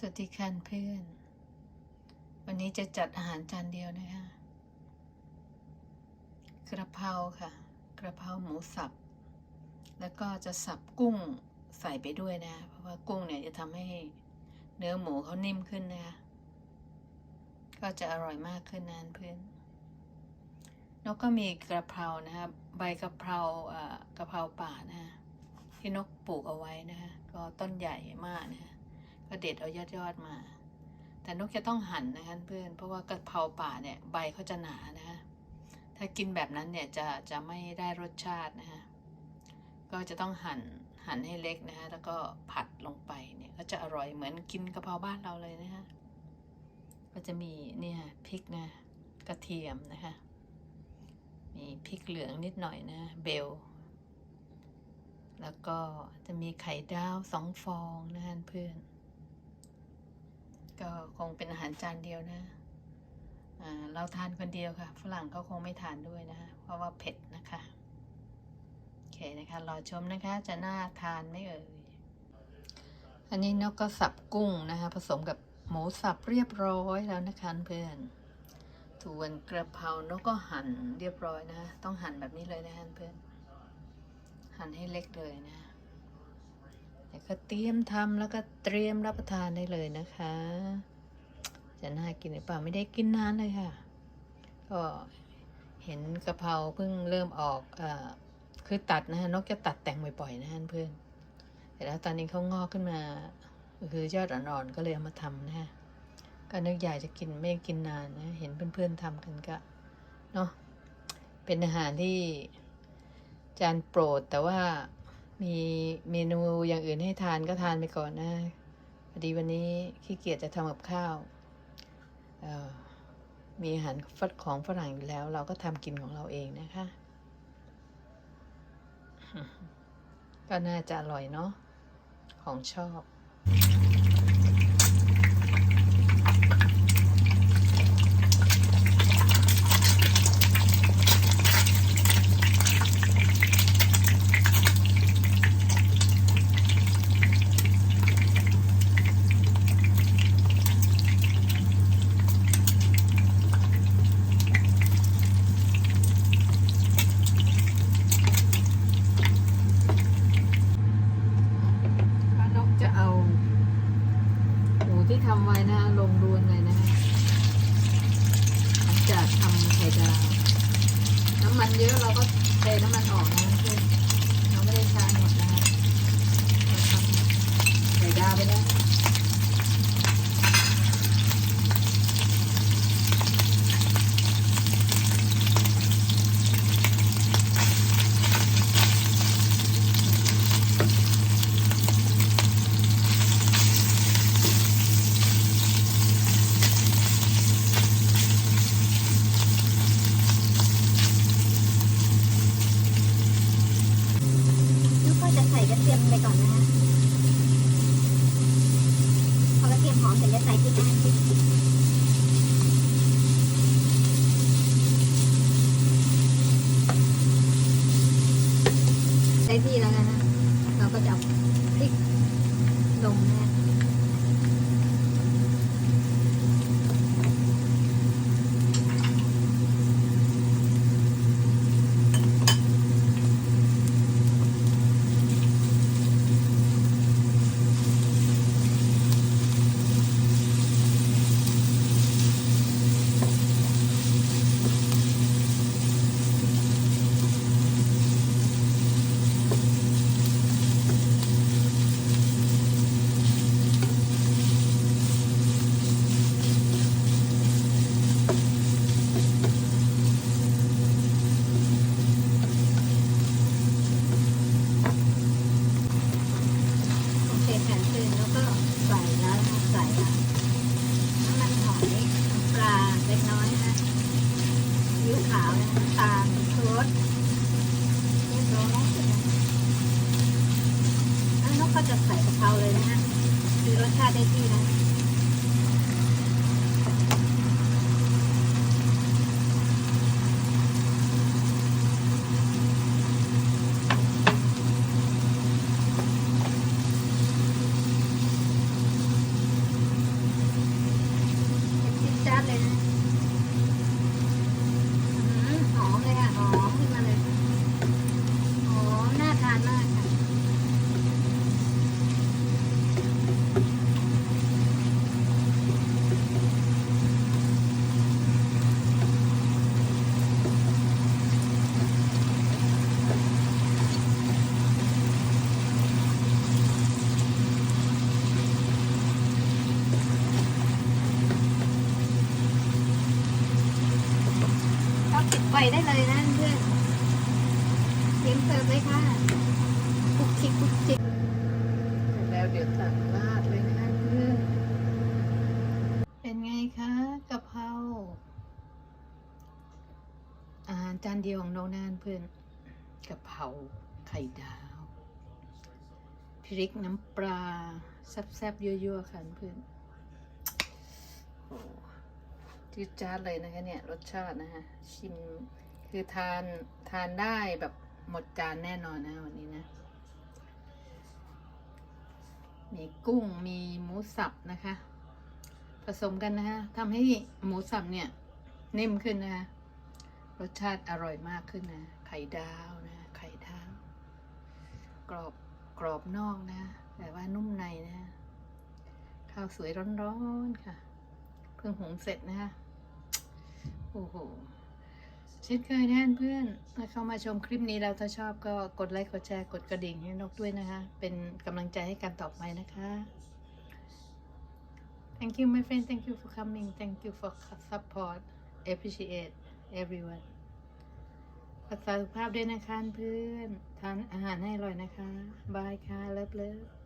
สวัสดีค่ะเพื่อน วันนี้จะจัดอาหารจานเดียวนะคะกระเพราค่ะ กระเพราหมูสับ แล้วก็จะสับกุ้งใส่ไปด้วยนะ เพราะว่ากุ้งเนี่ยจะทำให้เนื้อหมูเขานิ่มขึ้นนะคะก็จะอร่อยมากขึ้นนะเพื่อนนกก็มีกระเพรานะคะใบกระเพราอ่อกระเพราป่านะคะที่นกปลูกเอาไว้นะคะก็ต้นใหญ่มากนะคะ ก็เด็ดเอายอดยอดมา แต่นกจะต้องหั่นนะคะเพื่อน เพราะว่ากระเพราป่าเนี่ยใบเขาจะหนานะคะ ถ้ากินแบบนั้นเนี่ยจะจะไม่ได้รสชาตินะคะก็จะต้องหั่นหั่นให้เล็กนะคะแล้วก็ผัดลงไปเนี่ยก็จะอร่อยเหมือนกินกะเพราบ้านเราเลยนะคะก็จะมีเนี่ยพริกนะกระเทียมนะคะมีพริกเหลืองนิดหน่อยนะเบลแล้วก็จะมีไข่ดาวสองฟองนะคะเพื่อน ก็คงเป็นอาหารจานเดียวนะอ่าเราทานคนเดียวค่ะ ฝรั่งเขาคงไม่ทานด้วยนะเพราะว่าเผ็ดนะคะโอเคนะคะรอชมนะคะจะน่าทานไม่เอ่ยอันนี้นกก็สับกุ้งนะคะ ผสมกับหมูสับเรียบร้อยแล้วนะคะเพื่อนส่วนกระเพรานกก็หั่นเรียบร้อยนะ ต้องหั่นแบบนี้เลยนะคะเพื่อน หั่นให้เล็กเลยนะ แล้วก็เตรียมทำแล้วก็เตรียมรับประทานได้เลยนะคะ จะน่ากินหรือเปล่าไม่ได้กินนานเลยค่ะ ก็เห็นกะเพราเพิ่งเริ่มออกเอ่อคือตัดนะฮะนกจะตัดแต่งบ่อยๆนะฮะเพื่อนแต่แล้วตอนนี้เขางอกขึ้นมา คือยอดอ่อนๆก็เลยเอามาทำนะฮะก็นึกอยากจะกินไม่กินนานนะ เห็นเพื่อนๆทำกันก็เนาะเป็นอาหารที่จานโปรดแต่ว่า มีเมนูอย่างอื่นให้ทานก็ทานไปก่อนนะพอดีวันนี้ขี้เกียจจะทำกับข้าวออมีอาหารฟัดของฝรั่งอยู่แล้ว เราก็ทำกินของเราเองนะคะ ก็น่าจะอร่อยเนาะของชอบ ป้านกจะเอาหมูที่ทำไว้นะลงรวนเลยนะหลังจากทำไข่ ดาวน้ำมันเยอะเราก็เทน้ำมันออกนะเพื่อนเราไม่ได้ใช้หมดนะเราทำไข่ดาวไปแล้วแล้วก็จะใส่กระเทียมไปก่อนนะคะพอกระเทียมหอมถึงจะใส่พริกนะคะได้ที่แล้วนะ เราก็จะพริกลงนะคะ โอเคค่ะคือแล้วก็ใส่แล้วนะคะใส่แล้วน้ำมันหอยน้ำปลาเล็กน้อยนะคะ ซีอิ๊วขาวน้ำตาลชูรสเรียบร้อยแล้วนกก็จะใส่กะเพราเลยนะฮะคือรสชาติได้ที่นะ ปิดไฟได้เลยนะเพื่อนเตรียมเสิร์ฟเลยค่ะคุกคิกคุกคิกแล้วเดี๋ยวตักราดเลยนะคะเพื่อนเป็นไงคะกะเพราอาหารจานเดียวของน้องนานเพื่อนกะเพราไข่ดาวพริกน้ำปลาแซ่บๆยั่วๆค่ะเพื่อนโอ้ จืดจ้าดเลยนะคะเนี่ยรสชาตินะคะชิมคือทานทานได้แบบหมดจานแน่นอนนะวันนี้นะ มีกุ้งมีหมูสับนะคะ ผสมกันนะคะทำให้หมูสับเนี่ยนิ่มขึ้นนะคะรสชาติอร่อยมากขึ้นนะ ไข่ดาวนะ ไข่ดาว กรอบกรอบนอกนะ แต่ว่านุ่มในนะ ข้าวสวยร้อนๆค่ะ เพิ่งหุงเสร็จนะคะโอ้โหเช่นเคยแนะเพื่อนถ้าเข้ามาชมคลิปนี้แล้วถ้าชอบก็กดไลค์กดแชร์กดกระดิ่งให้นกด้วยนะคะ เป็นกำลังใจให้กันต่อไปนะคะ Thank you my friend Thank you for coming Thank you for support appreciate everyone รักษาสุภาพด้วยนะคะเพื่อน ทานอาหารให้อร่อยนะคะ บายค่ะ เลิฟเลิฟ